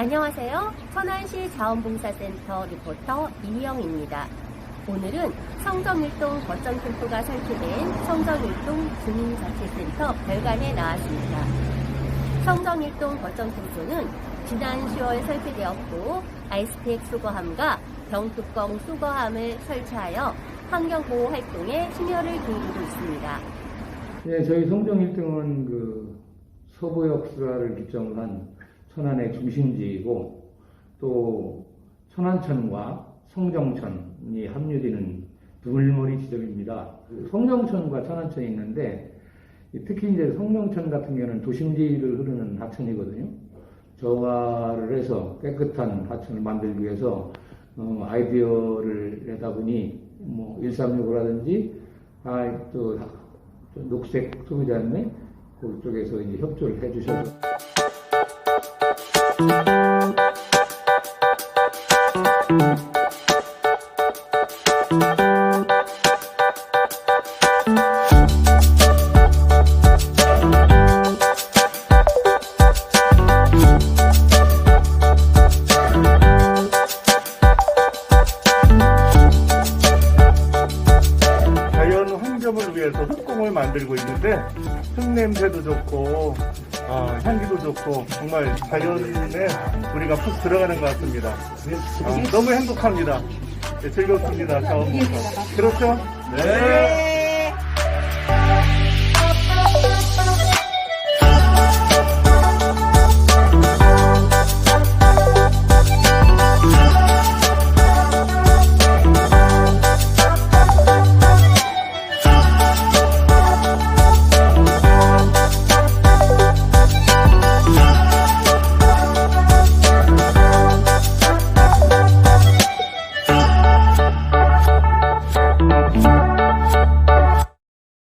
안녕하세요. 천안시 자원봉사센터 리포터 이희영입니다. 오늘은 성정일동 거점 캠프가 설치된 성정일동 주민자치센터 별관에 나왔습니다. 성정일동 거점 캠프는 지난 10월 설치되었고 아이스팩 수거함과 병뚜껑 수거함을 설치하여 환경보호 활동에 심혈을 기울이고 있습니다. 예, 저희 성정 1등은 그 서부역사를 기점으로 한 천안의 중심지이고 또 천안천과 성정천이 합류되는 두물머리 지점입니다. 그 성정천과 천안천이 있는데 특히 이제 성정천 같은 경우는 도심지를 흐르는 하천이거든요. 정화를 해서 깨끗한 하천을 만들기 위해서 어, 아이디어를 내다 보니 뭐 136이라든지 아, 또 녹색 소비자인데 그쪽에서 이제 협조를 해주셔서 자연 만들고 있는데 흙 냄새도 좋고 어, 향기도 좋고 정말 자연에 우리가 푹 들어가는 것 같습니다. 어, 너무 행복합니다. 네, 즐겁습니다. 자원봉사. 그렇죠? 네.